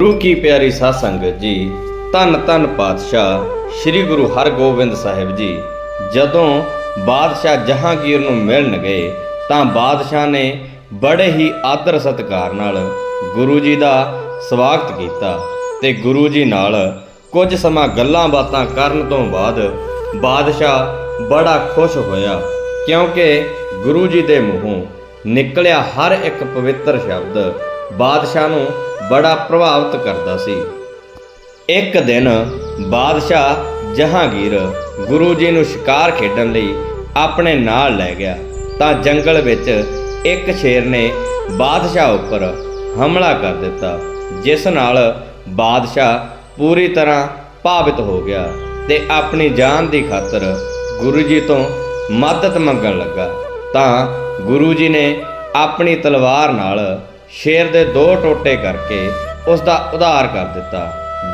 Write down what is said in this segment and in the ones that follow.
ਗੁਰੂ ਕੀ ਪਿਆਰੀ ਸਾਧ ਸੰਗਤ ਜੀ, ਧੰਨ ਧੰਨ ਪਾਤਸ਼ਾਹ ਸ੍ਰੀ ਗੁਰੂ ਹਰਗੋਬਿੰਦ ਸਾਹਿਬ ਜੀ। ਜਦੋਂ ਬਾਦਸ਼ਾਹ ਜਹਾਂਗੀਰ ਨੂੰ ਮਿਲਣ ਗਏ, ਤਾਂ ਬਾਦਸ਼ਾਹ ਨੇ ਬੜੇ ਹੀ ਆਦਰ ਸਤਿਕਾਰ ਨਾਲ ਗੁਰੂ ਜੀ ਦਾ ਸਵਾਗਤ ਕੀਤਾ ਤੇ ਗੁਰੂ ਜੀ ਨਾਲ ਕੁਝ ਸਮਾਂ ਗੱਲਾਂ ਬਾਤਾਂ ਕਰਨ ਤੋਂ ਬਾਅਦ ਬਾਦਸ਼ਾਹ ਬੜਾ ਖੁਸ਼ ਹੋਇਆ, ਕਿਉਂਕਿ ਗੁਰੂ ਜੀ ਦੇ ਮੂੰਹੋਂ ਨਿਕਲਿਆ ਹਰ ਇੱਕ ਪਵਿੱਤਰ ਸ਼ਬਦ ਬਾਦਸ਼ਾਹ ਨੂੰ ਬੜਾ ਪ੍ਰਭਾਵਿਤ ਕਰਦਾ ਸੀ। ਇੱਕ ਦਿਨ ਬਾਦਸ਼ਾਹ ਜਹਾਂਗੀਰ ਗੁਰੂ ਜੀ ਨੂੰ ਸ਼ਿਕਾਰ ਖੇਡਣ ਲਈ ਆਪਣੇ ਨਾਲ ਲੈ ਗਿਆ। ਤਾਂ ਜੰਗਲ ਵਿੱਚ ਇੱਕ ਸ਼ੇਰ ਨੇ ਬਾਦਸ਼ਾਹ ਉੱਪਰ ਹਮਲਾ ਕਰ ਦਿੱਤਾ, ਜਿਸ ਨਾਲ ਬਾਦਸ਼ਾਹ ਪੂਰੀ ਤਰ੍ਹਾਂ ਭਾਵਿਤ ਹੋ ਗਿਆ ਤੇ ਆਪਣੀ ਜਾਨ ਦੀ ਖਾਤਰ ਗੁਰੂ ਜੀ ਤੋਂ ਮਦਦ ਮੰਗਣ ਲੱਗਾ। ਤਾਂ ਗੁਰੂ ਜੀ ਨੇ ਆਪਣੀ ਤਲਵਾਰ ਨਾਲ ਸ਼ੇਰ ਦੇ ਦੋ ਟੋਟੇ ਕਰਕੇ ਉਸ ਦਾ ਉਧਾਰ ਕਰ ਦਿੱਤਾ।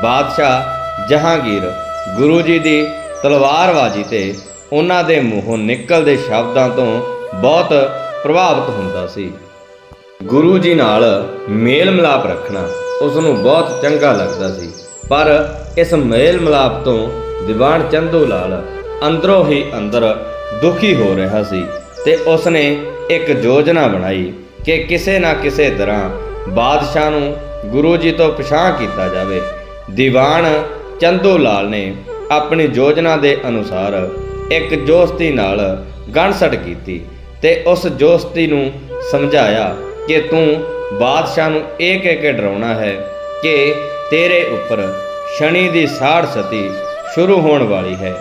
ਬਾਦਸ਼ਾਹ ਜਹਾਂਗੀਰ ਗੁਰੂ ਜੀ ਦੀ ਤਲਵਾਰਬਾਜ਼ੀ ਤੇ ਉਹਨਾਂ ਦੇ ਮੂੰਹੋਂ ਨਿਕਲਦੇ ਸ਼ਬਦਾਂ ਤੋਂ ਬਹੁਤ ਪ੍ਰਭਾਵਿਤ ਹੁੰਦਾ ਸੀ। ਗੁਰੂ ਜੀ ਨਾਲ ਮੇਲ ਮਿਲਾਪ ਰੱਖਣਾ ਉਸ ਨੂੰ ਬਹੁਤ ਚੰਗਾ ਲੱਗਦਾ ਸੀ, ਪਰ ਇਸ ਮੇਲ ਮਿਲਾਪ ਤੋਂ ਦੀਵਾਨ ਚੰਦੂ ਲਾਲ ਅੰਦਰੋਂ ਹੀ ਅੰਦਰ ਦੁਖੀ ਹੋ ਰਿਹਾ ਸੀ ਤੇ ਉਸ ਨੇ ਇੱਕ ਯੋਜਨਾ ਬਣਾਈ ਕਿ ਕਿਸੇ ਨਾ ਕਿਸੇ ਤਰ੍ਹਾਂ ਬਾਦਸ਼ਾਹ ਨੂੰ ਗੁਰੂ ਜੀ ਤੋਂ ਪਛਾਣ ਕੀਤਾ ਜਾਵੇ। ਦੀਵਾਨ ਚੰਦੂ ਲਾਲ ਨੇ ਆਪਣੀ ਯੋਜਨਾ ਦੇ ਅਨੁਸਾਰ ਇੱਕ ਜੋਸਤੀ ਨਾਲ ਗਣਸਟ ਕੀਤੀ ਤੇ ਉਸ ਜੋਸਤੀ ਨੂੰ ਸਮਝਾਇਆ ਕਿ ਤੂੰ ਬਾਦਸ਼ਾਹ ਨੂੰ ਇਹ ਕਹਿ ਕੇ ਡਰਾਉਣਾ ਹੈ ਕਿ ਤੇਰੇ ਉੱਪਰ ਸ਼ਨੀ ਦੀ ਸਾੜ ਸਤੀ ਸ਼ੁਰੂ ਹੋਣ ਵਾਲੀ ਹੈ,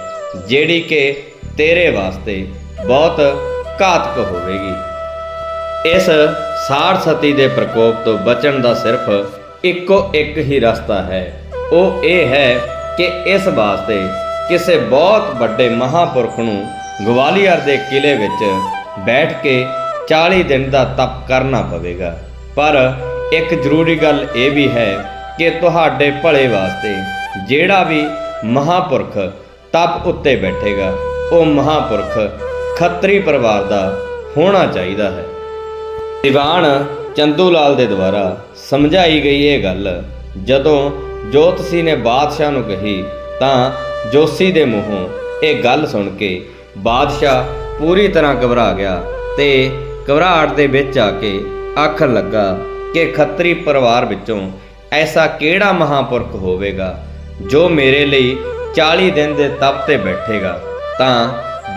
ਜਿਹੜੀ ਕਿ ਤੇਰੇ ਵਾਸਤੇ ਬਹੁਤ ਘਾਤਕ ਹੋਵੇਗੀ। ਇਸ ਸਾੜ ਸਤੀ ਦੇ ਪ੍ਰਕੋਪ ਤੋਂ ਬਚਣ ਦਾ ਸਿਰਫ ਇੱਕੋ ਇੱਕ ਹੀ ਰਸਤਾ ਹੈ। ਉਹ ਇਹ ਹੈ ਕਿ ਇਸ ਵਾਸਤੇ ਕਿਸੇ ਬਹੁਤ ਵੱਡੇ ਮਹਾਪੁਰਖ ਨੂੰ ਗਵਾਲੀਅਰ ਦੇ ਕਿਲੇ ਵਿੱਚ ਬੈਠ ਕੇ 40 ਦਿਨ ਦਾ ਤਪ ਕਰਨਾ ਪਵੇਗਾ। ਪਰ ਇੱਕ ਜ਼ਰੂਰੀ ਗੱਲ ਇਹ ਵੀ ਹੈ ਕਿ ਤੁਹਾਡੇ ਭਲੇ ਵਾਸਤੇ ਜਿਹੜਾ ਵੀ ਮਹਾਪੁਰਖ ਤਪ ਉੱਤੇ ਬੈਠੇਗਾ, ਉਹ ਮਹਾਪੁਰਖ ਖੱਤਰੀ ਪਰਿਵਾਰ ਦਾ ਹੋਣਾ ਚਾਹੀਦਾ ਹੈ। ਦੀਵਾਨ ਚੰਦੂ ਲਾਲ ਦੇ ਦੁਆਰਾ ਸਮਝਾਈ ਗਈ ਇਹ ਗੱਲ। ਜਦੋਂ ਜੋਤਸੀ ਨੇ ਬਾਦਸ਼ਾਹ ਨੂੰ ਕਹੀ, ਤਾਂ ਜੋਸੀ ਦੇ ਮੂੰਹੋਂ ਇਹ ਗੱਲ ਸੁਣ ਕੇ ਬਾਦਸ਼ਾਹ ਪੂਰੀ ਤਰ੍ਹਾਂ ਘਬਰਾ ਗਿਆ ਤੇ ਘਬਰਾਹਟ ਦੇ ਵਿੱਚ ਆ ਕੇ ਆਖਣ ਲੱਗਾ ਕਿ ਖੱਤਰੀ ਪਰਿਵਾਰ ਵਿੱਚੋਂ ਐਸਾ ਕਿਹੜਾ ਮਹਾਪੁਰਖ ਹੋਵੇਗਾ ਜੋ ਮੇਰੇ ਲਈ 40 ਦਿਨ ਦੇ ਤਪ ਤੇ ਬੈਠੇਗਾ। ਤਾਂ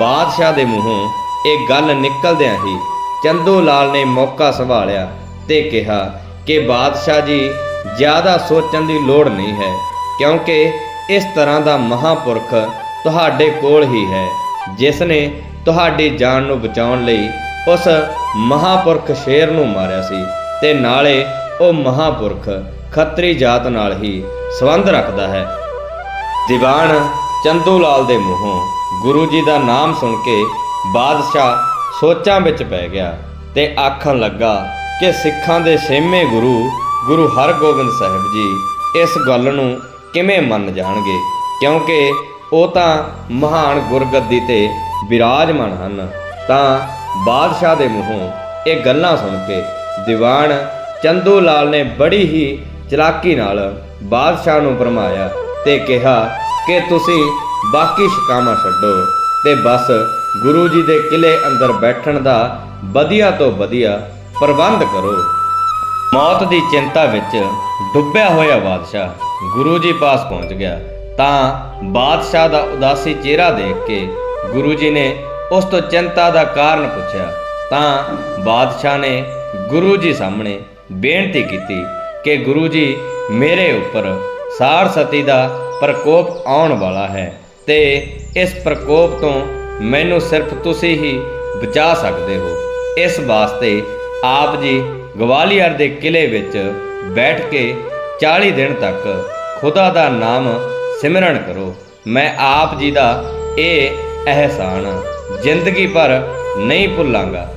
ਬਾਦਸ਼ਾਹ ਦੇ ਮੂੰਹੋਂ ਇਹ ਗੱਲ ਨਿਕਲਦਿਆਂ ਹੀ ਚੰਦੂ ਲਾਲ ਨੇ ਮੌਕਾ ਸੰਭਾਲਿਆ ਤੇ ਕਿਹਾ ਕਿ ਬਾਦਸ਼ਾਹ ਜੀ, ਜ਼ਿਆਦਾ ਸੋਚਣ ਦੀ ਲੋੜ ਨਹੀਂ ਹੈ, ਕਿਉਂਕਿ ਇਸ ਤਰ੍ਹਾਂ ਦਾ ਮਹਾਪੁਰਖ ਤੁਹਾਡੇ ਕੋਲ ਹੀ ਹੈ, ਜਿਸ ਨੇ ਤੁਹਾਡੀ ਜਾਨ ਨੂੰ ਬਚਾਉਣ ਲਈ ਉਸ ਮਹਾਪੁਰਖ ਸ਼ੇਰ ਨੂੰ ਮਾਰਿਆ ਸੀ ਤੇ ਨਾਲੇ ਉਹ ਮਹਾਪੁਰਖ ਖੱਤਰੀ ਜਾਤ ਨਾਲ ਹੀ ਸੰਬੰਧ ਰੱਖਦਾ ਹੈ। ਦੀਵਾਨ ਚੰਦੂ ਲਾਲ ਦੇ ਮੂੰਹੋਂ ਗੁਰੂ ਜੀ ਦਾ ਨਾਮ ਸੁਣ ਕੇ ਬਾਦਸ਼ਾਹ ਸੋਚਾਂ ਵਿੱਚ ਪੈ ਗਿਆ ਤੇ ਆਖਣ ਲੱਗਾ ਕਿ ਸਿੱਖਾਂ ਦੇ ਛੇਵੇਂ ਗੁਰੂ ਗੁਰੂ ਹਰਗੋਬਿੰਦ ਸਾਹਿਬ ਜੀ ਇਸ ਗੱਲ ਨੂੰ ਕਿਵੇਂ ਮੰਨ ਜਾਣਗੇ? ਕਿਉਂਕਿ ਉਹ ਤਾਂ ਮਹਾਨ ਗੁਰਗੱਦੀ ਤੇ ਵਿਰਾਜਮਾਨ ਹਨ। ਤਾਂ ਬਾਦਸ਼ਾਹ ਦੇ ਮੂੰਹੋਂ ਇਹ ਗੱਲਾਂ ਸੁਣ ਕੇ ਦੀਵਾਨ ਚੰਦੂ ਲਾਲ ਨੇ ਬੜੀ ਹੀ ਚਲਾਕੀ ਨਾਲ ਬਾਦਸ਼ਾਹ ਨੂੰ ਭਰਮਾਇਆ ਤੇ ਕਿਹਾ ਕਿ ਤੁਸੀਂ ਬਾਕੀ ਸ਼ਿਕਾਮਾ ਛੱਡੋ ਤੇ ਬਸ ਗੁਰੂ ਜੀ ਦੇ ਕਿਲੇ ਅੰਦਰ ਬੈਠਣ ਦਾ ਵਧੀਆ ਤੋਂ ਵਧੀਆ ਪ੍ਰਬੰਧ ਕਰੋ। ਮੌਤ ਦੀ ਚਿੰਤਾ ਵਿੱਚ ਡੁੱਬਿਆ ਹੋਇਆ ਬਾਦਸ਼ਾਹ ਗੁਰੂ ਜੀ ਪਾਸ ਪਹੁੰਚ ਗਿਆ। ਤਾਂ ਬਾਦਸ਼ਾਹ ਦਾ ਉਦਾਸੀ ਚਿਹਰਾ ਦੇਖ ਕੇ ਗੁਰੂ ਜੀ ਨੇ ਉਸ ਤੋਂ ਚਿੰਤਾ ਦਾ ਕਾਰਨ ਪੁੱਛਿਆ। ਤਾਂ ਬਾਦਸ਼ਾਹ ਨੇ ਗੁਰੂ ਜੀ ਸਾਹਮਣੇ ਬੇਨਤੀ ਕੀਤੀ ਕਿ ਗੁਰੂ ਜੀ, ਮੇਰੇ ਉੱਪਰ ਸਾੜ ਸਤੀ ਦਾ ਪ੍ਰਕੋਪ ਆਉਣ ਵਾਲਾ ਹੈ ਤੇ ਇਸ ਪ੍ਰਕੋਪ ਤੋਂ ਮੈਨੂੰ ਸਿਰਫ ਤੁਸੀਂ ਹੀ ਬਚਾ ਸਕਦੇ ਹੋ। ਇਸ ਵਾਸਤੇ ਆਪ ਜੀ ਗਵਾਲੀਅਰ ਦੇ ਕਿਲੇ ਵਿੱਚ ਬੈਠ ਕੇ 40 ਦਿਨ ਤੱਕ ਖੁਦਾ ਦਾ ਨਾਮ ਸਿਮਰਨ ਕਰੋ। ਮੈਂ ਆਪ ਜੀ ਦਾ ਇਹ ਅਹਿਸਾਨ ਜ਼ਿੰਦਗੀ ਭਰ ਨਹੀਂ ਭੁੱਲਾਂਗਾ।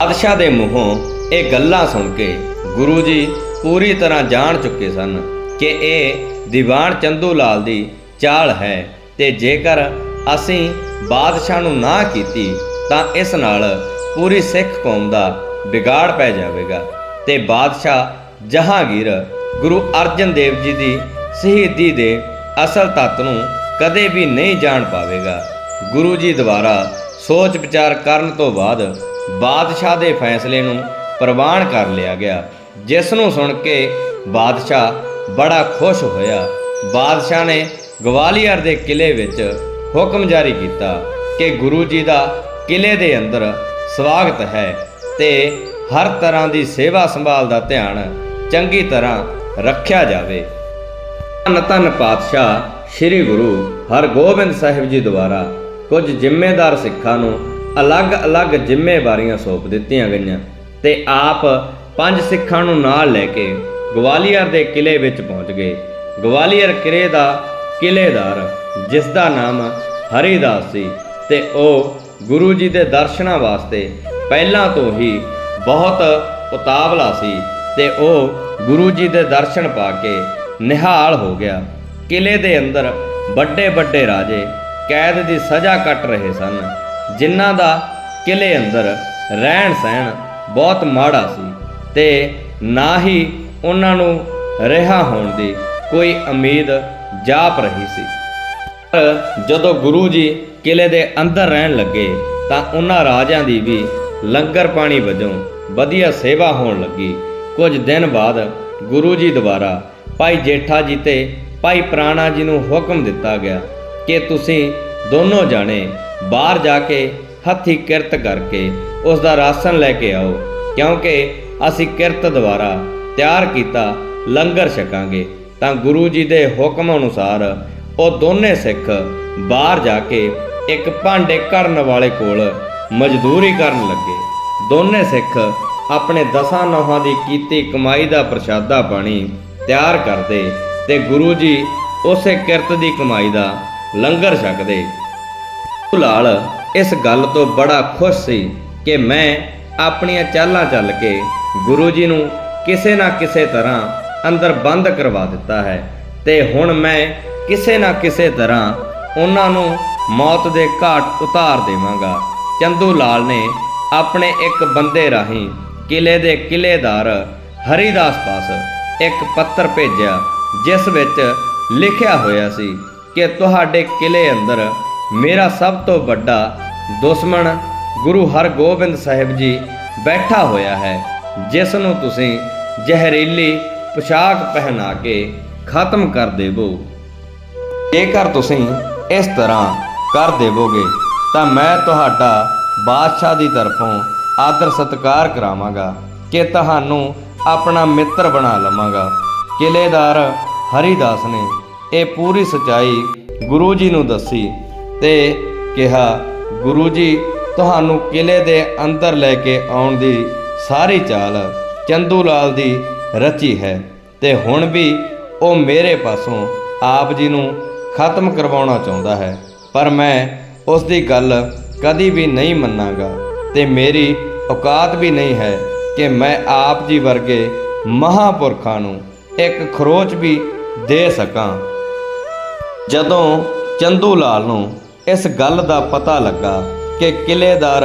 ਬਾਦਸ਼ਾਹ ਦੇ ਮੂੰਹੋਂ ਇਹ ਗੱਲਾਂ ਸੁਣ ਕੇ ਗੁਰੂ ਜੀ ਪੂਰੀ ਤਰ੍ਹਾਂ ਜਾਣ ਚੁੱਕੇ ਸਨ ਕਿ ਇਹ ਦੀਵਾਨ ਚੰਦੂ ਲਾਲ ਦੀ ਚਾਲ ਹੈ ਤੇ ਜੇਕਰ ਅਸੀਂ ਬਾਦਸ਼ਾਹ ਨੂੰ ਨਾ ਕੀਤੀ ਤਾਂ ਇਸ ਨਾਲ ਪੂਰੀ ਸਿੱਖ ਕੌਮ ਦਾ ਵਿਗਾੜ ਪੈ ਜਾਵੇਗਾ ਤੇ ਬਾਦਸ਼ਾਹ ਜਹਾਂਗੀਰ ਗੁਰੂ ਅਰਜਨ ਦੇਵ ਜੀ ਦੀ ਸ਼ਹੀਦੀ ਦੇ ਅਸਲ ਤੱਤ ਨੂੰ ਕਦੇ ਵੀ ਨਹੀਂ ਜਾਣ ਪਾਵੇਗਾ। ਗੁਰੂ ਜੀ ਦੁਆਰਾ ਸੋਚ ਵਿਚਾਰ ਕਰਨ ਤੋਂ ਬਾਅਦ ਬਾਦਸ਼ਾਹ ਦੇ ਫੈਸਲੇ ਨੂੰ ਪ੍ਰਵਾਨ ਕਰ ਲਿਆ ਗਿਆ, ਜਿਸ ਨੂੰ ਸੁਣ ਕੇ ਬਾਦਸ਼ਾਹ ਬੜਾ ਖੁਸ਼ ਹੋਇਆ। ਬਾਦਸ਼ਾਹ ਨੇ ਗਵਾਲੀਅਰ ਦੇ ਕਿਲੇ ਵਿੱਚ ਹੁਕਮ ਜਾਰੀ ਕੀਤਾ ਕਿ ਗੁਰੂ ਜੀ ਦਾ ਕਿਲੇ ਦੇ ਅੰਦਰ ਸਵਾਗਤ ਹੈ ਤੇ ਹਰ ਤਰ੍ਹਾਂ ਦੀ ਸੇਵਾ ਸੰਭਾਲ ਦਾ ਧਿਆਨ ਚੰਗੀ ਤਰ੍ਹਾਂ ਰੱਖਿਆ ਜਾਵੇ। ਧੰਨ ਧੰਨ ਪਾਤਸ਼ਾਹ ਸ੍ਰੀ ਗੁਰੂ ਹਰਗੋਬਿੰਦ ਸਾਹਿਬ ਜੀ ਦੁਆਰਾ ਕੁਝ ਜ਼ਿੰਮੇਦਾਰ ਸਿੱਖਾਂ ਨੂੰ ਅਲੱਗ-ਅਲੱਗ ਜ਼ਿੰਮੇਵਾਰੀਆਂ ਸੌਂਪ ਦਿੱਤੀਆਂ ਗਈਆਂ ਤੇ ਆਪ ਪੰਜ ਸਿੱਖਾਂ ਨੂੰ ਨਾਲ ਲੈ ਕੇ ਗਵਾਲੀਅਰ ਦੇ ਕਿਲੇ ਵਿੱਚ ਪਹੁੰਚ ਗਏ। ਗਵਾਲੀਅਰ ਕਿਲੇ ਦਾ ਕਿਲੇਦਾਰ ਜਿਸ ਦਾ ਨਾਮ ਹਰੀਦਾਸ ਸੀ ਤੇ ਉਹ ਗੁਰੂ ਜੀ ਦੇ ਦਰਸ਼ਨਾਂ ਵਾਸਤੇ ਪਹਿਲਾਂ ਤੋਂ ਹੀ ਬਹੁਤ ਉਤਾਵਲਾ ਸੀ ਤੇ ਉਹ ਗੁਰੂ ਜੀ ਦੇ ਦਰਸ਼ਨ ਪਾ ਕੇ ਨਿਹਾਲ ਹੋ ਗਿਆ। ਕਿਲੇ ਦੇ ਅੰਦਰ ਵੱਡੇ ਵੱਡੇ ਰਾਜੇ ਕੈਦ ਦੀ ਸਜ਼ਾ ਕੱਟ ਰਹੇ ਸਨ, ਜਿਨ੍ਹਾਂ ਦਾ ਕਿਲੇ ਅੰਦਰ ਰਹਿਣ ਸਹਿਣ ਬਹੁਤ ਮਾੜਾ ਸੀ ਤੇ ਨਾ ਹੀ ਉਹਨਾਂ ਨੂੰ ਰਿਹਾ ਹੋਣ ਦੀ ਕੋਈ ਉਮੀਦ ਜਾਪ ਰਹੀ ਸੀ। ਜਦੋਂ ਗੁਰੂ ਜੀ ਕਿਲੇ ਦੇ ਅੰਦਰ ਰਹਿਣ ਲੱਗੇ ਤਾਂ ਉਹਨਾਂ ਰਾਜਿਆਂ ਦੀ ਵੀ ਲੰਗਰ ਪਾਣੀ ਵਜੋਂ ਵਧੀਆ ਸੇਵਾ ਹੋਣ ਲੱਗੀ। ਕੁਝ ਦਿਨ ਬਾਅਦ ਗੁਰੂ ਜੀ ਦੁਆਰਾ ਭਾਈ ਜੇਠਾ ਜੀ ਤੇ ਭਾਈ ਪ੍ਰਾਣਾ ਜੀ ਨੂੰ ਹੁਕਮ ਦਿੱਤਾ ਗਿਆ ਕਿ ਤੁਸੀਂ ਦੋਨੋਂ ਜਾਣੇ ਬਾਹਰ ਜਾ ਕੇ ਹੱਥੀ ਕਿਰਤ ਕਰਕੇ ਉਸ ਦਾ ਰਾਸ਼ਨ ਲੈ ਕੇ ਆਓ, ਕਿਉਂਕਿ ਅਸੀਂ ਕਿਰਤ ਦੁਆਰਾ ਤਿਆਰ ਕੀਤਾ ਲੰਗਰ ਛਕਾਂਗੇ। ਤਾਂ ਗੁਰੂ ਜੀ ਦੇ ਹੁਕਮ ਅਨੁਸਾਰ ਉਹ ਦੋਨੇ ਸਿੱਖ ਬਾਹਰ ਜਾ ਕੇ ਇੱਕ ਭਾਂਡੇ ਕਰਨ ਵਾਲੇ ਕੋਲ ਮਜ਼ਦੂਰੀ ਕਰਨ ਲੱਗੇ। ਦੋਨੇ ਸਿੱਖ ਆਪਣੇ ਦਸਾਂ ਨੌਹਾਂ ਦੀ ਕੀਤੀ ਕਮਾਈ ਦਾ ਪ੍ਰਸ਼ਾਦਾ ਪਾਣੀ ਤਿਆਰ ਕਰਦੇ ਤੇ ਗੁਰੂ ਜੀ ਉਸੇ ਕਿਰਤ ਦੀ ਕਮਾਈ ਦਾ ਲੰਗਰ ਛਕਦੇ। ਲਾਲ ਇਸ ਗੱਲ ਤੋਂ ਬੜਾ ਖੁਸ਼ ਸੀ ਕਿ ਮੈਂ ਆਪਣੀਆਂ ਚਾਲਾਂ ਚੱਲ ਕੇ ਗੁਰੂ ਜੀ ਨੂੰ ਕਿਸੇ ਨਾ ਕਿਸੇ ਤਰ੍ਹਾਂ ਅੰਦਰ ਬੰਦ ਕਰਵਾ ਦਿੱਤਾ ਹੈ ਤੇ ਹੁਣ ਮੈਂ ਕਿਸੇ ਨਾ ਕਿਸੇ ਤਰ੍ਹਾਂ ਉਹਨਾਂ ਨੂੰ ਮੌਤ ਦੇ ਘਾਟ ਉਤਾਰ ਦੇਵਾਂਗਾ। ਚੰਦੂ ਲਾਲ ਨੇ ਆਪਣੇ ਇੱਕ ਬੰਦੇ ਰਾਹੀਂ ਕਿਲੇ ਦੇ ਕਿਲੇਦਾਰ ਹਰੀਦਾਸ ਪਾਸ ਇੱਕ ਪੱਤਰ ਭੇਜਿਆ, ਜਿਸ ਵਿੱਚ ਲਿਖਿਆ ਹੋਇਆ ਸੀ ਕਿ ਤੁਹਾਡੇ ਕਿਲੇ ਅੰਦਰ ਮੇਰਾ ਸਭ ਤੋਂ ਵੱਡਾ ਦੁਸ਼ਮਣ ਗੁਰੂ ਹਰਗੋਬਿੰਦ ਸਾਹਿਬ ਜੀ ਬੈਠਾ ਹੋਇਆ ਹੈ, ਜਿਸ ਨੂੰ ਤੁਸੀਂ ਜ਼ਹਿਰੀਲੀ ਪੋਸ਼ਾਕ ਪਹਿਨਾ ਕੇ ਖਤਮ ਕਰ ਦੇਵੋ। ਜੇਕਰ ਤੁਸੀਂ ਇਸ ਤਰ੍ਹਾਂ ਕਰ ਦੇਵੋਗੇ, ਤਾਂ ਮੈਂ ਤੁਹਾਡਾ ਬਾਦਸ਼ਾਹ ਦੀ ਤਰਫੋਂ ਆਦਰ ਸਤਕਾਰ ਕਰਾਵਾਂਗਾ ਕਿ ਤੁਹਾਨੂੰ ਆਪਣਾ ਮਿੱਤਰ ਬਣਾ ਲਵਾਂਗਾ। ਕਿਲੇਦਾਰ ਹਰੀਦਾਸ ਨੇ ਇਹ ਪੂਰੀ ਸਚਾਈ ਗੁਰੂ ਜੀ ਨੂੰ ਦੱਸੀ ਤੇ ਕਿਹਾ, ਗੁਰੂ ਜੀ, ਤੁਹਾਨੂੰ ਕਿਲੇ ਦੇ ਅੰਦਰ ਲੈ ਕੇ ਆਉਣ ਦੀ ਸਾਰੀ ਚਾਲ ਚੰਦੂ ਲਾਲ ਦੀ ਰਚੀ ਹੈ ਤੇ ਹੁਣ ਵੀ ਉਹ ਮੇਰੇ ਪਾਸੋਂ ਆਪ ਜੀ ਨੂੰ ਖਤਮ ਕਰਵਾਉਣਾ ਚਾਹੁੰਦਾ ਹੈ। ਪਰ ਮੈਂ ਉਸ ਦੀ ਗੱਲ ਕਦੀ ਵੀ ਨਹੀਂ ਮੰਨਾਂਗਾ ਤੇ ਮੇਰੀ ਔਕਾਤ ਵੀ ਨਹੀਂ ਹੈ ਕਿ ਮੈਂ ਆਪ ਜੀ ਵਰਗੇ ਮਹਾਪੁਰਖਾਂ ਨੂੰ ਇੱਕ ਖਰੋਚ ਵੀ ਦੇ ਸਕਾਂ। ਜਦੋਂ ਚੰਦੂ ਲਾਲ ਨੂੰ ਇਸ ਗੱਲ ਦਾ ਪਤਾ ਲੱਗਾ ਕਿ ਕਿਲੇਦਾਰ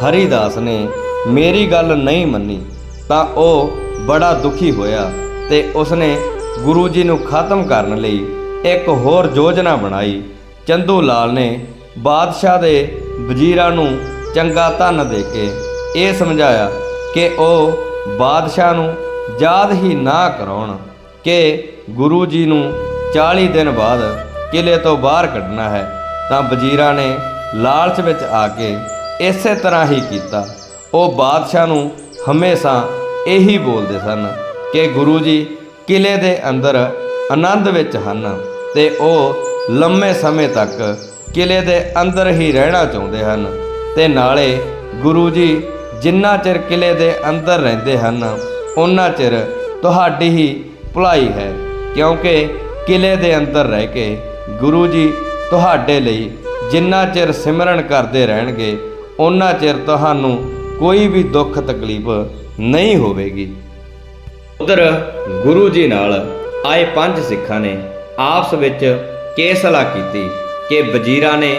ਹਰੀਦਾਸ ਨੇ ਮੇਰੀ ਗੱਲ ਨਹੀਂ ਮੰਨੀ, ਤਾਂ ਉਹ ਬੜਾ ਦੁਖੀ ਹੋਇਆ ਤੇ ਉਸਨੇ ਗੁਰੂ ਜੀ ਨੂੰ ਖਤਮ ਕਰਨ ਲਈ ਇੱਕ ਹੋਰ ਯੋਜਨਾ ਬਣਾਈ। ਚੰਦੂ ਲਾਲ ਨੇ ਬਾਦਸ਼ਾਹ ਦੇ ਵਜ਼ੀਰਾਂ ਨੂੰ ਚੰਗਾ ਧਨ ਦੇ ਕੇ ਇਹ ਸਮਝਾਇਆ ਕਿ ਉਹ ਬਾਦਸ਼ਾਹ ਨੂੰ ਯਾਦ ਹੀ ਨਾ ਕਰਾਉਣ ਕਿ ਗੁਰੂ ਜੀ ਨੂੰ 40 ਦਿਨ ਬਾਅਦ ਕਿਲੇ ਤੋਂ ਬਾਹਰ ਕੱਢਣਾ ਹੈ। ਤਾਂ ਵਜ਼ੀਰਾਂ ਨੇ ਲਾਲਚ ਵਿੱਚ ਆ ਕੇ ਇਸੇ ਤਰ੍ਹਾਂ ਹੀ ਕੀਤਾ। ਉਹ ਬਾਦਸ਼ਾਹ ਨੂੰ ਹਮੇਸ਼ਾ ਇਹੀ ਬੋਲਦੇ ਸਨ ਕਿ ਗੁਰੂ ਜੀ ਕਿਲੇ ਦੇ ਅੰਦਰ ਆਨੰਦ ਵਿੱਚ ਹਨ। ਤੇ ਉਹ ਲੰਮੇ ਸਮੇਂ ਤੱਕ ਕਿਲੇ ਦੇ ਅੰਦਰ ਹੀ ਰਹਿਣਾ ਚਾਹੁੰਦੇ ਹਨ ਤੇ ਨਾਲੇ ਗੁਰੂ ਜੀ ਜਿੰਨਾ ਚਿਰ ਕਿਲੇ ਦੇ ਅੰਦਰ ਰਹਿੰਦੇ ਹਨ ਉਹਨਾਂ ਚਿਰ ਤੁਹਾਡੀ ਹੀ ਭਲਾਈ ਹੈ, ਕਿਉਂਕਿ ਕਿਲੇ ਦੇ ਅੰਦਰ ਰਹਿ ਕੇ ਗੁਰੂ ਜੀ ਤੁਹਾਡੇ ਲਈ ਜਿੰਨਾ ਚਿਰ ਸਿਮਰਨ ਕਰਦੇ ਰਹਿਣਗੇ ਉਹਨਾਂ ਚਿਰ ਤੁਹਾਨੂੰ ਕੋਈ ਵੀ ਦੁੱਖ ਤਕਲੀਫ ਨਹੀਂ ਹੋਵੇਗੀ। ਉਧਰ ਗੁਰੂ ਜੀ ਨਾਲ ਆਏ ਪੰਜ ਸਿੱਖਾਂ ਨੇ ਆਪਸ ਵਿੱਚ ਕੇ ਸਲਾਹ ਕੀਤੀ ਕਿ ਵਜ਼ੀਰਾਂ ਨੇ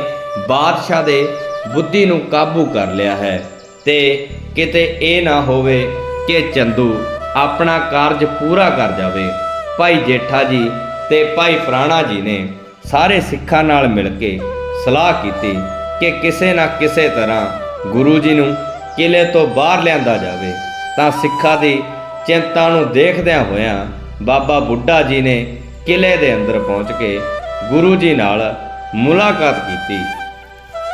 ਬਾਦਸ਼ਾਹ ਦੇ ਬੁੱਧੀ ਨੂੰ ਕਾਬੂ ਕਰ ਲਿਆ ਹੈ ਤੇ ਕਿਤੇ ਇਹ ਨਾ ਹੋਵੇ ਕਿ ਚੰਦੂ ਆਪਣਾ ਕਾਰਜ ਪੂਰਾ ਕਰ ਜਾਵੇ। ਭਾਈ ਜੇਠਾ ਜੀ ਤੇ ਭਾਈ ਫਰਾਣਾ ਜੀ ਨੇ ਸਾਰੇ ਸਿੱਖਾਂ ਨਾਲ ਮਿਲ ਕੇ ਸਲਾਹ ਕੀਤੀ ਕਿ ਕਿਸੇ ਨਾ ਕਿਸੇ ਤਰ੍ਹਾਂ ਗੁਰੂ ਜੀ ਨੂੰ ਕਿਲੇ ਤੋਂ ਬਾਹਰ ਲਿਆਂਦਾ ਜਾਵੇ। ਤਾਂ ਸਿੱਖਾਂ ਦੀ ਚਿੰਤਾ ਨੂੰ ਦੇਖਦਿਆਂ ਹੋਇਆਂ ਬਾਬਾ ਬੁੱਢਾ ਜੀ ਨੇ ਕਿਲੇ ਦੇ ਅੰਦਰ ਪਹੁੰਚ ਕੇ ਗੁਰੂ ਜੀ ਨਾਲ ਮੁਲਾਕਾਤ ਕੀਤੀ।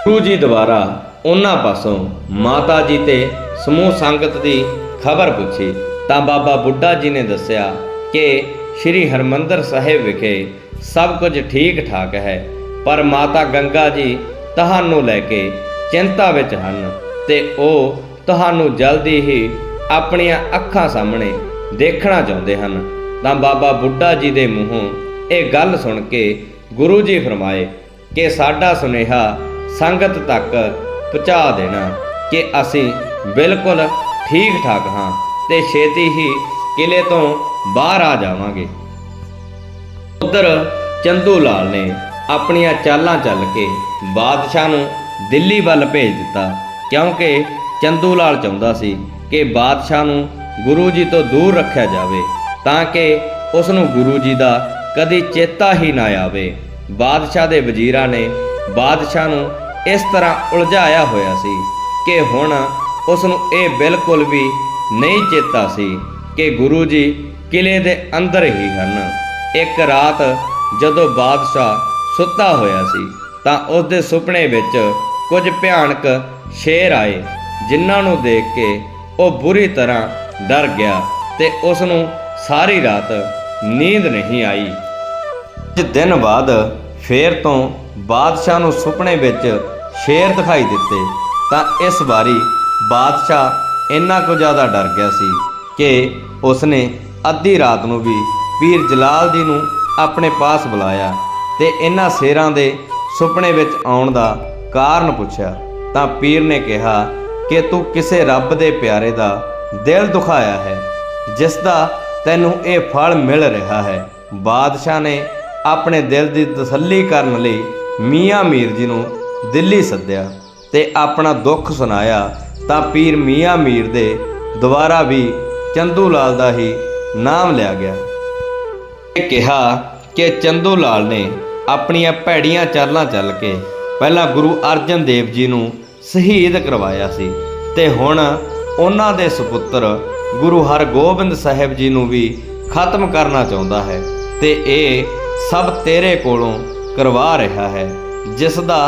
ਗੁਰੂ ਜੀ ਦੁਆਰਾ ਉਹਨਾਂ ਪਾਸੋਂ ਮਾਤਾ ਜੀ ਤੇ ਸਮੂਹ ਸੰਗਤ ਦੀ ਖਬਰ ਪੁੱਛੀ। ਤਾਂ ਬਾਬਾ ਬੁੱਢਾ ਜੀ ਨੇ ਦੱਸਿਆ ਕਿ ਸ੍ਰੀ ਹਰਮੰਦਰ ਸਾਹਿਬ ਵਿਖੇ ਸਭ ਕੁਝ ਠੀਕ ਠਾਕ ਹੈ, ਪਰ ਮਾਤਾ ਗੰਗਾ ਜੀ ਤੁਹਾਨੂੰ ਲੈ ਕੇ ਚਿੰਤਾ ਵਿੱਚ ਹਨ ਤੇ ਉਹ ਤੁਹਾਨੂੰ ਜਲਦੀ ਹੀ ਆਪਣੀਆਂ ਅੱਖਾਂ ਸਾਹਮਣੇ ਦੇਖਣਾ ਚਾਹੁੰਦੇ ਹਨ। ਤਾਂ ਬਾਬਾ ਬੁੱਢਾ ਜੀ ਦੇ ਮੂੰਹੋਂ ਇਹ ਗੱਲ ਸੁਣ ਕੇ ਗੁਰੂ ਜੀ ਫਰਮਾਏ ਕਿ ਸਾਡਾ ਸੁਨੇਹਾ ਸੰਗਤ ਤੱਕ ਪਹੁੰਚਾ ਦੇਣਾ ਕਿ ਅਸੀਂ ਬਿਲਕੁਲ ਠੀਕ ਠਾਕ ਹਾਂ ਤੇ ਛੇਤੀ ਹੀ ਕਿਲੇ ਤੋਂ ਬਾਹਰ ਆ ਜਾਵਾਂਗੇ। ਉਧਰ ਚੰਦੂ ਲਾਲ ਨੇ ਆਪਣੀਆਂ ਚਾਲਾਂ ਚੱਲ ਕੇ ਬਾਦਸ਼ਾਹ ਨੂੰ ਦਿੱਲੀ ਵੱਲ ਭੇਜ ਦਿੱਤਾ, ਕਿਉਂਕਿ ਚੰਦੂ ਲਾਲ ਚਾਹੁੰਦਾ ਸੀ ਕਿ ਬਾਦਸ਼ਾਹ ਨੂੰ ਗੁਰੂ ਜੀ ਤੋਂ ਦੂਰ ਰੱਖਿਆ ਜਾਵੇ। ਤਾਂ ਕਿ ਉਸ ਨੂੰ ਗੁਰੂ ਜੀ ਦਾ ਕਦੀ ਚੇਤਾ ਹੀ ਨਾ ਆਵੇ। ਬਾਦਸ਼ਾਹ ਦੇ ਵਜ਼ੀਰਾਂ ਨੇ ਬਾਦਸ਼ਾਹ ਨੂੰ ਇਸ ਤਰ੍ਹਾਂ ਉਲਝਾਇਆ ਹੋਇਆ ਸੀ ਕਿ ਹੁਣ ਉਸ ਨੂੰ ਇਹ ਬਿਲਕੁਲ ਵੀ ਨਹੀਂ ਚੇਤਾ ਸੀ ਕਿ ਗੁਰੂ ਜੀ ਕਿਲੇ ਦੇ ਅੰਦਰ ਹੀ ਹਨ। ਇੱਕ ਰਾਤ ਜਦੋਂ ਬਾਦਸ਼ਾਹ ਸੁੱਤਾ ਹੋਇਆ ਸੀ, ਤਾਂ ਉਸ ਦੇ ਸੁਪਨੇ ਵਿੱਚ ਕੁਝ ਭਿਆਨਕ ਸ਼ੇਰ ਆਏ, ਜਿਨ੍ਹਾਂ ਨੂੰ ਦੇਖ ਕੇ ਉਹ ਬੁਰੀ ਤਰ੍ਹਾਂ ਡਰ ਗਿਆ ਤੇ ਉਸ ਨੂੰ ਸਾਰੀ ਰਾਤ ਨੀਂਦ ਨਹੀਂ ਆਈ। ਕੁਝ ਦਿਨ ਬਾਅਦ ਫੇਰ ਤੋਂ ਬਾਦਸ਼ਾਹ ਨੂੰ ਸੁਪਨੇ ਵਿੱਚ ਸ਼ੇਰ ਦਿਖਾਈ ਦਿੱਤੇ। ਤਾਂ ਇਸ ਵਾਰੀ ਬਾਦਸ਼ਾਹ ਇੰਨਾ ਕੁ ਜ਼ਿਆਦਾ ਡਰ ਗਿਆ ਸੀ ਕਿ ਉਸਨੇ ਅੱਧੀ ਰਾਤ ਨੂੰ ਵੀ ਪੀਰ ਜਲਾਲ ਜੀ ਨੂੰ ਆਪਣੇ ਪਾਸ ਬੁਲਾਇਆ ਤੇ ਇਹਨਾਂ ਸ਼ੇਰਾਂ ਦੇ ਸੁਪਨੇ ਵਿੱਚ ਆਉਣ ਦਾ ਕਾਰਨ ਪੁੱਛਿਆ। ਤਾਂ ਪੀਰ ਨੇ ਕਿਹਾ ਕਿ ਤੂੰ ਕਿਸੇ ਰੱਬ ਦੇ ਪਿਆਰੇ ਦਾ ਦਿਲ ਦੁਖਾਇਆ ਹੈ ਜਿਸ ਦਾ ਤੈਨੂੰ ਇਹ ਫਲ ਮਿਲ ਰਿਹਾ ਹੈ। ਬਾਦਸ਼ਾਹ ਨੇ ਆਪਣੇ ਦਿਲ ਦੀ ਤਸੱਲੀ ਕਰਨ ਲਈ ਮੀਆਂ ਮੀਰ ਜੀ ਨੂੰ ਦਿੱਲੀ ਸੱਦਿਆ ਤੇ ਆਪਣਾ ਦੁੱਖ ਸੁਣਾਇਆ ਤਾਂ ਪੀਰ ਮੀਆਂ ਮੀਰ ਦੇ ਦੁਆਰਾ ਵੀ ਚੰਦੂ ਲਾਲ ਦਾ ਹੀ ਨਾਮ ਲਿਆ ਗਿਆ। ਇਹ ਕਿਹਾ ਕਿ ਚੰਦੂ ਲਾਲ ਨੇ ਆਪਣੀਆਂ ਭੈੜੀਆਂ ਚਾਲਾਂ ਚੱਲ ਕੇ ਪਹਿਲਾਂ ਗੁਰੂ ਅਰਜਨ ਦੇਵ ਜੀ ਨੂੰ ਸ਼ਹੀਦ ਕਰਵਾਇਆ ਸੀ ਤੇ ਹੁਣ ਉਹਨਾਂ ਦੇ ਸੁਪੁੱਤਰ ਗੁਰੂ ਹਰਗੋਬਿੰਦ ਸਾਹਿਬ ਜੀ ਨੂੰ ਵੀ ਖਤਮ ਕਰਨਾ ਚਾਹੁੰਦਾ ਹੈ ਤੇ ਇਹ ਸਭ ਤੇਰੇ ਕੋਲੋਂ ਕਰਵਾ ਰਿਹਾ ਹੈ, ਜਿਸ ਦਾ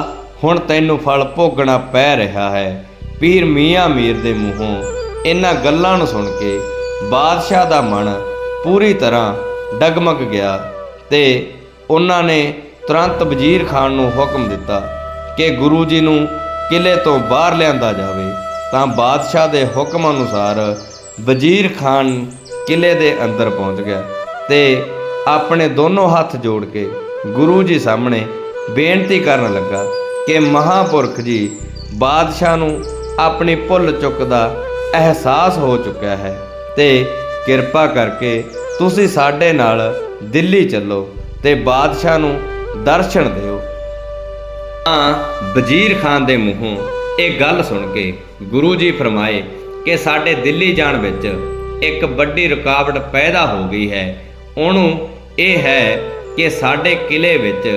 ਹੁਣ ਤੈਨੂੰ ਫਲ ਭੋਗਣਾ ਪੈ ਰਿਹਾ ਹੈ। ਪੀਰ ਮੀਆਂ ਮੀਰ ਦੇ ਮੂੰਹੋਂ ਇਹਨਾਂ ਗੱਲਾਂ ਨੂੰ ਸੁਣ ਕੇ ਬਾਦਸ਼ਾਹ ਦਾ ਮਨ ਪੂਰੀ ਤਰ੍ਹਾਂ ਡਗਮਗ ਗਿਆ ਤੇ ਉਹਨਾਂ ਨੇ ਤੁਰੰਤ ਵਜ਼ੀਰ ਖਾਨ ਨੂੰ ਹੁਕਮ ਦਿੱਤਾ ਕਿ ਗੁਰੂ ਜੀ ਨੂੰ ਕਿਲੇ ਤੋਂ ਬਾਹਰ ਲਿਆਂਦਾ ਜਾਵੇ। ਤਾਂ ਬਾਦਸ਼ਾਹ ਦੇ ਹੁਕਮ ਅਨੁਸਾਰ ਵਜ਼ੀਰ ਖਾਨ ਕਿਲੇ ਦੇ ਅੰਦਰ ਪਹੁੰਚ ਗਿਆ ਤੇ ਆਪਣੇ ਦੋਨੋਂ ਹੱਥ ਜੋੜ ਕੇ ਗੁਰੂ ਜੀ ਸਾਹਮਣੇ ਬੇਨਤੀ ਕਰਨ ਲੱਗਾ ਕਿ ਮਹਾਪੁਰਖ ਜੀ ਬਾਦਸ਼ਾਹ ਨੂੰ ਆਪਣੀ ਭੁੱਲ ਚੁੱਕ ਦਾ ਅਹਿਸਾਸ ਹੋ ਚੁੱਕਿਆ ਹੈ ਤੇ ਕਿਰਪਾ ਕਰਕੇ ਤੁਸੀਂ ਸਾਡੇ ਨਾਲ ਦਿੱਲੀ ਚੱਲੋ ਤੇ ਬਾਦਸ਼ਾਹ ਨੂੰ ਦਰਸ਼ਨ ਦਿਓ। ਤਾਂ ਵਜ਼ੀਰ ਖਾਨ ਦੇ ਮੂੰਹੋਂ ਇਹ ਗੱਲ ਸੁਣ ਕੇ ਗੁਰੂ ਜੀ ਫਰਮਾਏ ਕਿ ਸਾਡੇ ਦਿੱਲੀ ਜਾਣ ਵਿੱਚ ਇੱਕ ਵੱਡੀ ਰੁਕਾਵਟ ਪੈਦਾ ਹੋ ਗਈ ਹੈ। ਉਹਨੂੰ ਇਹ ਹੈ ਕਿ ਸਾਡੇ ਕਿਲੇ ਵਿੱਚ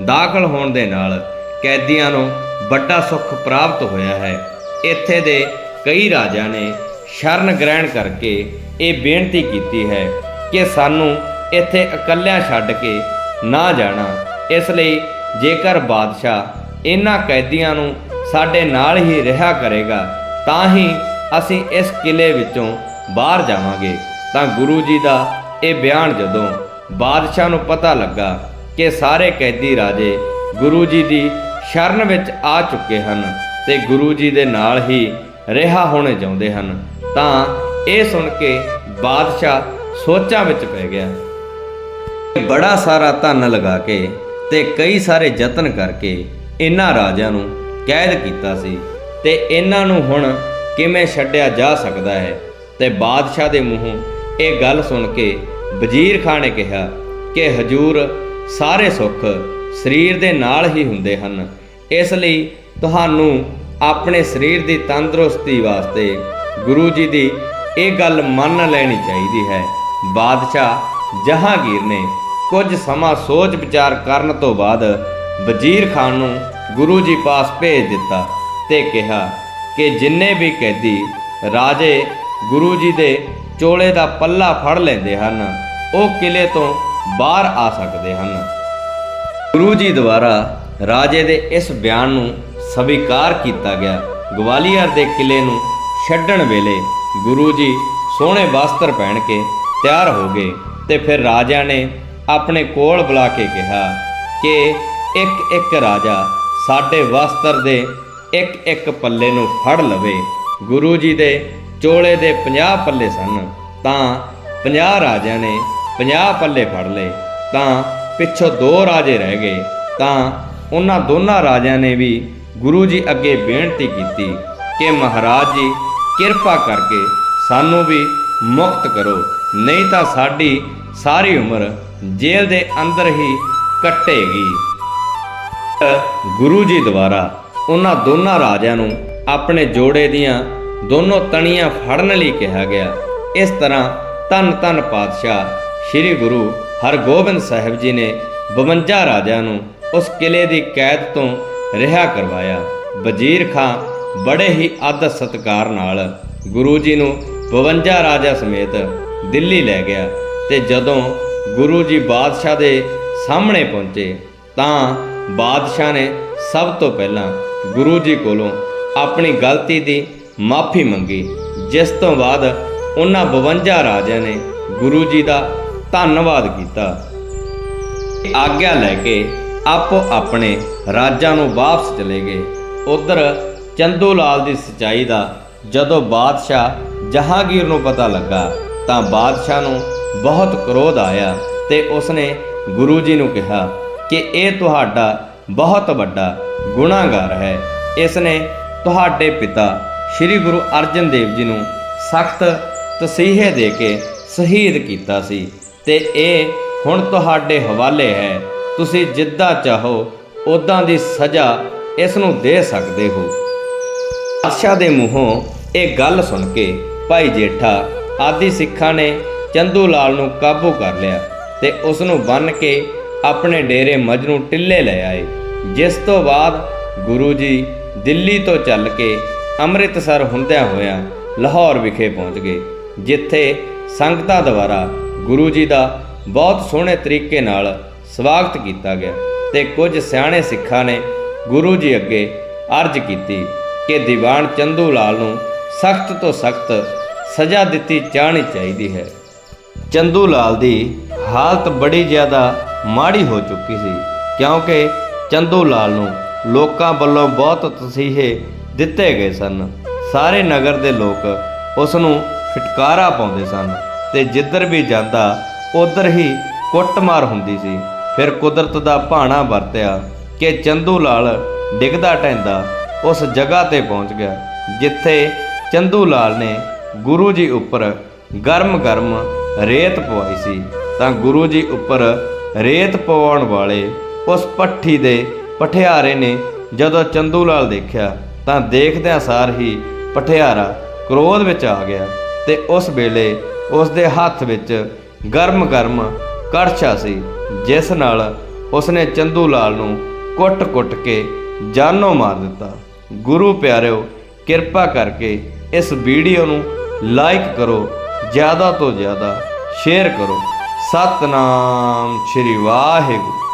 ਦਾਖਲ ਹੋਣ ਦੇ ਨਾਲ ਕੈਦੀਆਂ ਨੂੰ ਵੱਡਾ ਸੁੱਖ ਪ੍ਰਾਪਤ ਹੋਇਆ ਹੈ। ਇੱਥੇ ਦੇ ਕਈ ਰਾਜਿਆਂ ਨੇ ਸ਼ਰਨ ਗ੍ਰਹਿਣ ਕਰਕੇ ਇਹ ਬੇਨਤੀ ਕੀਤੀ ਹੈ ਕਿ ਸਾਨੂੰ ਇੱਥੇ ਇਕੱਲਿਆਂ ਛੱਡ ਕੇ ਨਾ ਜਾਣਾ। ਇਸ ਲਈ ਜੇਕਰ ਬਾਦਸ਼ਾਹ ਇਹਨਾਂ ਕੈਦੀਆਂ ਨੂੰ ਸਾਡੇ ਨਾਲ ਹੀ ਰਿਹਾ ਕਰੇਗਾ, ਤਾਂ ਹੀ ਅਸੀਂ ਇਸ ਕਿਲੇ ਵਿੱਚੋਂ ਬਾਹਰ ਜਾਵਾਂਗੇ, ਤਾਂ ਗੁਰੂ ਜੀ ਦਾ ਇਹ ਬਿਆਨ ਜਦੋਂ ਬਾਦਸ਼ਾਹ ਨੂੰ ਪਤਾ ਲੱਗਾ ਕਿ ਸਾਰੇ ਕੈਦੀ ਰਾਜੇ ਗੁਰੂ ਜੀ ਦੀ ਸ਼ਰਨ ਵਿੱਚ ਆ ਚੁੱਕੇ ਹਨ ਤੇ ਗੁਰੂ ਜੀ ਦੇ ਨਾਲ ਹੀ ਰਿਹਾ ਹੋਣੇ ਚਾਹੁੰਦੇ ਹਨ, ਤਾਂ ਇਹ ਸੁਣ ਕੇ ਬਾਦਸ਼ਾਹ ਸੋਚਾਂ ਵਿੱਚ ਪੈ ਗਿਆ। ਬੜਾ ਸਾਰਾ ਧਨ ਲਗਾ ਕੇ ਤੇ ਕਈ ਸਾਰੇ ਯਤਨ ਕਰਕੇ ਇਹਨਾਂ ਰਾਜਿਆਂ ਨੂੰ ਕੈਦ ਕੀਤਾ ਸੀ ਤੇ ਇਹਨਾਂ ਨੂੰ ਹੁਣ ਕਿਵੇਂ ਛੱਡਿਆ ਜਾ ਸਕਦਾ ਹੈ? ਤੇ ਬਾਦਸ਼ਾਹ ਦੇ ਮੂੰਹੋਂ ਇਹ ਗੱਲ ਸੁਣ ਕੇ ਵਜ਼ੀਰ ਖਾਨ ਨੇ ਕਿਹਾ ਕਿ ਹਜੂਰ ਸਾਰੇ ਸੁੱਖ ਸਰੀਰ ਦੇ ਨਾਲ ਹੀ ਹੁੰਦੇ ਹਨ। ਇਸ ਲਈ ਤੁਹਾਨੂੰ ਆਪਣੇ ਸਰੀਰ ਦੀ ਤੰਦਰੁਸਤੀ ਵਾਸਤੇ ਗੁਰੂ ਜੀ ਦੀ ਇਹ ਗੱਲ ਮੰਨ ਲੈਣੀ ਚਾਹੀਦੀ ਹੈ। ਬਾਦਸ਼ਾਹ ਜਹਾਂਗੀਰ ਨੇ ਕੁਝ ਸਮਾਂ ਸੋਚ ਵਿਚਾਰ ਕਰਨ ਤੋਂ ਬਾਅਦ ਵਜ਼ੀਰ ਖਾਨ ਨੂੰ ਗੁਰੂ ਜੀ ਪਾਸ ਭੇਜ ਦਿੱਤਾ ਤੇ ਕਿਹਾ ਕਿ ਜਿੰਨੇ ਵੀ ਕੈਦੀ ਰਾਜੇ, ਗੁਰੂ ਜੀ ਦੇ ਚੋਲੇ ਦਾ ਪੱਲਾ ਫੜ ਲੈਂਦੇ ਹਨ, ਉਹ ਕਿਲੇ ਤੋਂ ਬਾਹਰ ਆ ਸਕਦੇ ਹਨ। ਗੁਰੂ ਜੀ ਦੁਆਰਾ ਰਾਜੇ ਦੇ ਇਸ ਬਿਆਨ ਨੂੰ ਸਵੀਕਾਰ ਕੀਤਾ ਗਿਆ। ਗਵਾਲੀਅਰ ਦੇ ਕਿਲੇ ਨੂੰ ਛੱਡਣ ਵੇਲੇ ਗੁਰੂ ਜੀ ਸੋਹਣੇ ਵਸਤਰ ਪਹਿਨ ਕੇ ਤਿਆਰ ਹੋ ਗਏ ਤੇ ਫਿਰ ਰਾਜਾ ਨੇ ਆਪਣੇ ਕੋਲ ਬੁਲਾ ਕੇ ਕਿਹਾ ਕਿ ਇੱਕ ਇੱਕ ਰਾਜਾ ਸਾਡੇ ਵਸਤਰ ਦੇ ਇੱਕ ਇੱਕ ਪੱਲੇ ਨੂੰ ਫੜ ਲਵੇ। ਗੁਰੂ ਜੀ ਦੇ ਚੋਲੇ ਦੇ 50 ਪੱਲੇ ਸਨ, ਤਾਂ 50 ਰਾਜਿਆਂ ਨੇ 50 ਪੱਲੇ ਫੜ ਲਏ। ਤਾਂ ਪਿੱਛੋਂ ਦੋ ਰਾਜੇ ਰਹਿ ਗਏ, ਤਾਂ ਉਹਨਾਂ ਦੋਨਾਂ ਰਾਜਿਆਂ ਨੇ ਵੀ ਗੁਰੂ ਜੀ ਅੱਗੇ ਬੇਨਤੀ ਕੀਤੀ ਕਿ ਮਹਾਰਾਜ ਜੀ, ਕਿਰਪਾ ਕਰਕੇ ਸਾਨੂੰ ਵੀ ਮੁਕਤ ਕਰੋ, ਨਹੀਂ ਤਾਂ ਸਾਡੀ ਸਾਰੀ ਉਮਰ ਜੇਲ੍ਹ ਦੇ ਅੰਦਰ ਹੀ ਕੱਟੇਗੀ। ਗੁਰੂ ਜੀ ਦੁਆਰਾ ਉਹਨਾਂ ਦੋਨਾਂ ਰਾਜਿਆਂ ਨੂੰ ਆਪਣੇ ਜੋੜੇ ਦੀਆਂ ਦੋਨੋਂ ਤਣੀਆਂ ਫੜਨ ਲਈ ਕਿਹਾ ਗਿਆ। ਇਸ ਤਰ੍ਹਾਂ ਧੰਨ ਧੰਨ ਪਾਤਸ਼ਾਹ ਸ੍ਰੀ ਗੁਰੂ ਹਰਗੋਬਿੰਦ ਸਾਹਿਬ ਜੀ ਨੇ 52 ਰਾਜਿਆਂ ਨੂੰ ਉਸ ਕਿਲੇ ਦੀ ਕੈਦ ਤੋਂ ਰਿਹਾ ਕਰਵਾਇਆ। ਵਜ਼ੀਰ ਖਾਂ ਬੜੇ ਹੀ ਆਦਰ ਸਤਕਾਰ ਨਾਲ ਗੁਰੂ ਜੀ ਨੂੰ 52 ਰਾਜਾ ਸਮੇਤ ਦਿੱਲੀ ਲੈ ਗਿਆ ਤੇ ਜਦੋਂ ਗੁਰੂ ਜੀ ਬਾਦਸ਼ਾਹ ਦੇ ਸਾਹਮਣੇ ਪਹੁੰਚੇ ਤਾਂ ਬਾਦਸ਼ਾਹ ਨੇ ਸਭ ਤੋਂ ਪਹਿਲਾਂ ਗੁਰੂ ਜੀ ਕੋਲੋਂ ਆਪਣੀ ਗਲਤੀ ਦੀ ਮਾਫੀ ਮੰਗੀ। ਜਿਸ ਤੋਂ ਬਾਅਦ ਉਹਨਾਂ 52 ਰਾਜਿਆਂ ਨੇ ਗੁਰੂ ਜੀ ਦਾ ਧੰਨਵਾਦ ਕੀਤਾ। ਆਗਿਆ ਲੈ ਕੇ ਆਪੋ ਆਪਣੇ ਰਾਜਾਂ ਨੂੰ ਵਾਪਸ ਚਲੇ ਗਏ। ਉਧਰ ਚੰਦੂ ਲਾਲ ਦੀ ਸਚਾਈ ਦਾ ਜਦੋਂ ਬਾਦਸ਼ਾਹ ਜਹਾਂਗੀਰ ਨੂੰ ਪਤਾ ਲੱਗਾ, ਤਾਂ ਬਾਦਸ਼ਾਹ ਨੂੰ ਬਹੁਤ ਕਰੋਧ ਆਇਆ ਤੇ ਉਸਨੇ ਗੁਰੂ ਜੀ ਨੂੰ ਕਿਹਾ ਕਿ ਇਹ ਤੁਹਾਡਾ ਬਹੁਤ ਵੱਡਾ ਗੁਨਾਹਗਾਰ ਹੈ। ਇਸ ਨੇ ਤੁਹਾਡੇ ਪਿਤਾ ਸ੍ਰੀ ਗੁਰੂ ਅਰਜਨ ਦੇਵ ਜੀ ਨੂੰ ਸਖਤ ਤਸੀਹੇ ਦੇ ਕੇ ਸ਼ਹੀਦ ਕੀਤਾ ਸੀ ਤੇ ਇਹ ਹੁਣ ਤੁਹਾਡੇ ਹਵਾਲੇ ਹੈ। ਤੁਸੀਂ ਜਿੱਦਾਂ ਚਾਹੋ ਉਦਾਂ ਦੀ ਸਜ਼ਾ ਇਸ ਨੂੰ ਦੇ ਸਕਦੇ ਹੋ। ਆਸ਼ਾ ਦੇ ਮੂੰਹੋਂ ਇਹ ਗੱਲ ਸੁਣ ਕੇ ਭਾਈ ਜੇਠਾ ਆਦਿ ਸਿੱਖਾਂ ਨੇ ਚੰਦੂ ਲਾਲ ਨੂੰ ਕਾਬੂ ਕਰ ਲਿਆ ਤੇ ਉਸ ਨੂੰ ਬੰਨ ਕੇ ਆਪਣੇ ਡੇਰੇ ਮਜਨੂ ਟਿੱਲੇ ਲੈ ਆਏ। ਜਿਸ ਤੋਂ ਬਾਅਦ ਗੁਰੂ ਜੀ ਦਿੱਲੀ ਤੋਂ ਚੱਲ ਕੇ ਅੰਮ੍ਰਿਤਸਰ ਹੁੰਦਿਆਂ ਹੋਇਆਂ ਲਾਹੌਰ ਵਿਖੇ ਪਹੁੰਚ ਗਏ, ਜਿੱਥੇ ਸੰਗਤਾਂ ਦੁਆਰਾ ਗੁਰੂ ਜੀ ਦਾ ਬਹੁਤ ਸੋਹਣੇ ਤਰੀਕੇ ਨਾਲ ਸਵਾਗਤ ਕੀਤਾ ਗਿਆ ਤੇ ਕੁਝ ਸਿਆਣੇ ਸਿੱਖਾਂ ਨੇ ਗੁਰੂ ਜੀ ਅੱਗੇ ਅਰਜ਼ ਕੀਤੀ ਕਿ ਦੀਵਾਨ ਚੰਦੂ ਲਾਲ ਨੂੰ ਸਖਤ ਤੋਂ ਸਖਤ ਸਜ਼ਾ ਦਿੱਤੀ ਜਾਣੀ ਚਾਹੀਦੀ ਹੈ। ਚੰਦੂ ਲਾਲ ਦੀ ਹਾਲਤ ਬੜੀ ਜ਼ਿਆਦਾ ਮਾੜੀ ਹੋ ਚੁੱਕੀ ਸੀ, ਕਿਉਂਕਿ ਚੰਦੂ ਲਾਲ ਨੂੰ ਲੋਕਾਂ ਵੱਲੋਂ ਬਹੁਤ ਤਸੀਹੇ ਦਿੱਤੇ ਗਏ ਸਨ। ਸਾਰੇ ਨਗਰ ਦੇ ਲੋਕ ਉਸ ਨੂੰ ਫਟਕਾਰਾ ਪਾਉਂਦੇ ਸਨ ਤੇ ਜਿੱਧਰ ਵੀ ਜਾਂਦਾ, ਉਧਰ ਹੀ ਕੁੱਟਮਾਰ ਹੁੰਦੀ ਸੀ। ਫਿਰ ਕੁਦਰਤ ਦਾ ਭਾਣਾ ਵਰਤਿਆ ਕਿ ਚੰਦੂ ਲਾਲ ਡਿੱਗਦਾ ਟੈਂਦਾ ਉਸ ਜਗ੍ਹਾ ਤੇ ਪਹੁੰਚ ਗਿਆ, ਜਿੱਥੇ ਚੰਦੂ ਲਾਲ ਨੇ ਗੁਰੂ ਜੀ ਉੱਪਰ ਗਰਮ-ਗਰਮ ਰੇਤ ਪਵਾਈ ਸੀ। ਤਾਂ ਗੁਰੂ ਜੀ ਉੱਪਰ ਰੇਤ ਪਵਾਉਣ ਵਾਲੇ ਉਸ ਪੱਠੀ ਦੇ ਪਠਿਆਰੇ ਨੇ ਜਦੋਂ ਚੰਦੂ ਲਾਲ ਦੇਖਿਆ ਤਾਂ ਦੇਖਦਿਆਂ ਸਾਰ ਹੀ ਪਠਿਆਰਾ ਕ੍ਰੋਧ ਵਿੱਚ ਆ ਗਿਆ ਤੇ ਉਸ ਵੇਲੇ ਉਸ ਦੇ ਹੱਥ ਵਿੱਚ ਗਰਮ-ਗਰਮ ਕੜਛਾ ਸੀ, ਜਿਸ ਨਾਲ ਉਸਨੇ ਚੰਦੂ ਲਾਲ ਨੂੰ ਕੁੱਟ-ਕੁੱਟ ਕੇ ਜਾਨੋਂ ਮਾਰ ਦਿੱਤਾ। ਗੁਰੂ ਪਿਆਰਿਓ, ਕਿਰਪਾ ਕਰਕੇ ਇਸ ਵੀਡੀਓ ਨੂੰ ਲਾਈਕ ਕਰੋ, ਜ਼ਿਆਦਾ ਤੋਂ ਜ਼ਿਆਦਾ ਸ਼ੇਅਰ ਕਰੋ। ਸਤਨਾਮ ਸ਼੍ਰੀ ਵਾਹਿਗੁਰੂ।